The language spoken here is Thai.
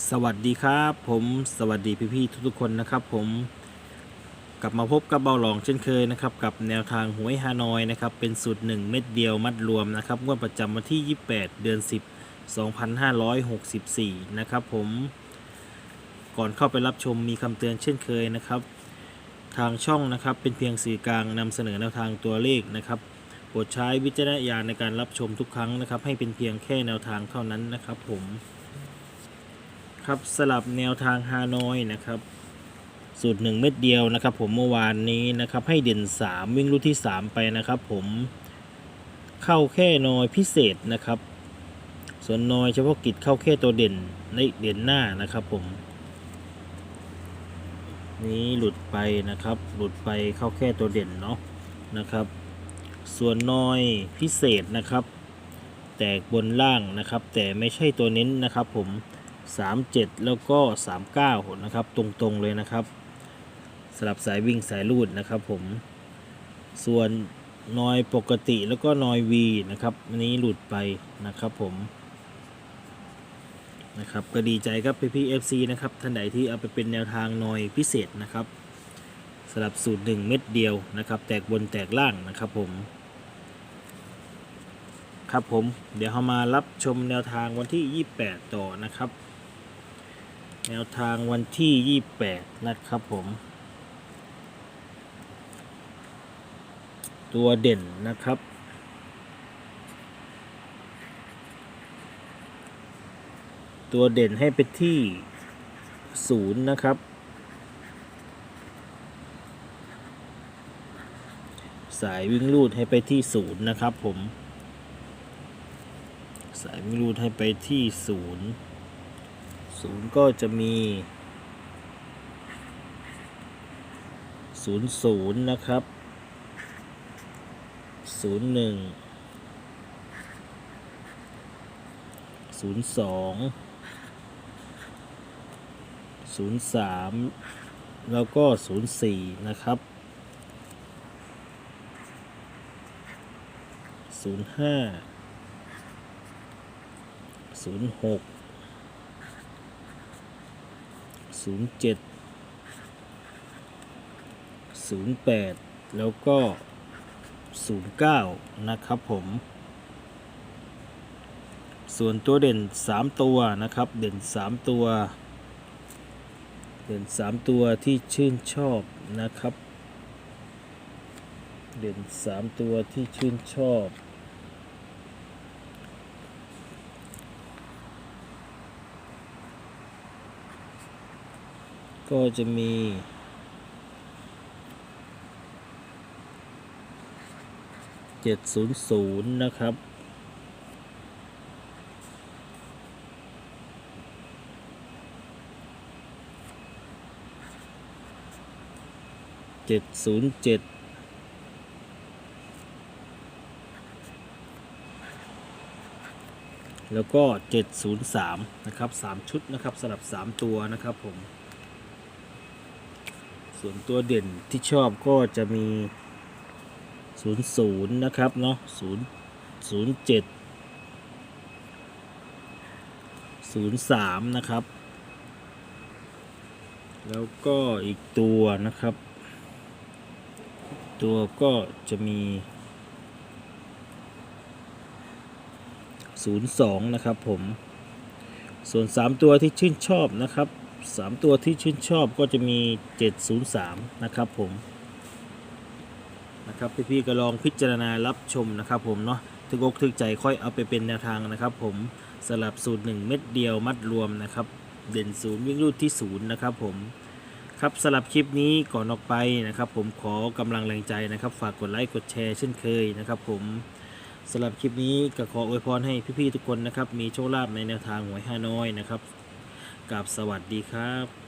สวัสดีครับผมสวัสดีพี่ๆทุกๆคนนะครับผมกลับมาพบกับเบาหลองเช่นเคยนะครับกับแนวทางหวยฮานอยนะครับเป็นสูตร 1 เม็ดเดียวมัดรวมนะครับงวดประจำวันที่ 28 เดือน 10 2564 นะครับผมก่อนเข้าไปรับชมมีคำเตือนเช่นเคยนะครับ ทางช่องนะครับเป็นเพียงสื่อกลางนำเสนอแนวทางตัวเลขนะครับโปรดใช้วิจารณญาณในการรับชมทุกครั้งนะครับให้เป็นเพียงแค่แนวทางเท่านั้นนะครับผม ครับสลับแนวทางฮานอยนะครับ สูตรหนึ่งเม็ดเดียวนะครับ ผมเมื่อวานนี้นะครับให้เด่น 3 วิ่งลูกที่ 3 ไปนะครับ ผมเข้าแค่นอยพิเศษนะครับ ส่วนนอยเฉพาะกิจเข้าแค่ตัวเด่นในเด่นหน้านะครับผม นี้หลุดไปนะครับ หลุดไปเข้าแค่ตัวเด่นเนาะนะครับ ส่วนนอยพิเศษนะครับ แตกบนล่างนะครับ แต่ไม่ใช่ตัวเน้นนะครับผม 37 แล้วก็ 39นะครับตรงๆเลยนะครับสลับสายวิ่งสายลูดนะครับผมส่วนนอยปกติแล้วก็นอย V นะครับอันนี้หลุดไปนะครับผมนะครับก็ดีใจครับพี่พี่ FC นะครับท่านใดที่เอาไปเป็นแนวทางนอยพิเศษนะครับสลับสูตร 1 เม็ดเดียวนะครับ แตกบนแตกล่างนะครับผมครับผมเดี๋ยวเรามารับชมแนวทางวันที่ 28 ต่อนะครับ แนวทางวันที่ 28 นะครับผม ตัวเด่นนะครับ ตัวเด่นให้ไปที่0นย์นะครับสายวิ่งลูดให้ไปที่0นะครับผม สายวิ่งรูดให้ไปที่ศูนย์ ศูนย์ก็จะมีศูนย์ศูนย์นะครับศูนย์หนึ่งศูนย์สองศูนย์สามแล้วก็ศูนย์สี่นะครับศูนย์ห้าศูนย์หก ศูนย์เจ็ดศูนย์แปดแล้วก็ศูนย์เก้านะครับผม ส่วนตัวเด่นสามตัวนะครับ เด่นสามตัว เด่นสามตัวที่ชื่นชอบนะครับ เด่นสามตัวที่ชื่นชอบ ก็จะมี เจ็ดศูนย์ศูนย์นะครับ เจ็ดศูนย์เจ็ดแล้วก็ 703 นะครับ 3 ชุดนะครับสำหรับ 3 ตัวนะครับผม ส่วนตัวเด่นที่ชอบก็จะมี 00 นะครับเนาะ0 07 03 นะครับ แล้วก็อีกตัวนะครับ ตัวก็จะมี 02 นะครับผม ส่วน 3 ตัวที่ชื่นชอบนะครับ 3 ตัวที่ชื่นชอบก็จะมี 703 นะครับผมนะครับพี่ๆก็ลองพิจารณารับชมนะครับผมเนาะถึกอกถึกใจค่อยเอาไปเป็นแนวทางนะครับผมสลับสูตร 1 เม็ดเดียวมัดรวมนะครับเด่นศูนย์วิ่งรูดที่ศูนย์นะครับผมครับสลับคลิปนี้ก่อนออกไปนะครับ ผมขอกำลังแรงใจนะครับ ฝากกดไลค์กดแชร์เช่นเคยนะครับ ผมสำหรับคลิปนี้ก็ขออวยพรให้พี่ๆทุกคนนะครับ มีโชคลาภในแนวทางหวยฮานอยนะครับ กับสวัสดีครับ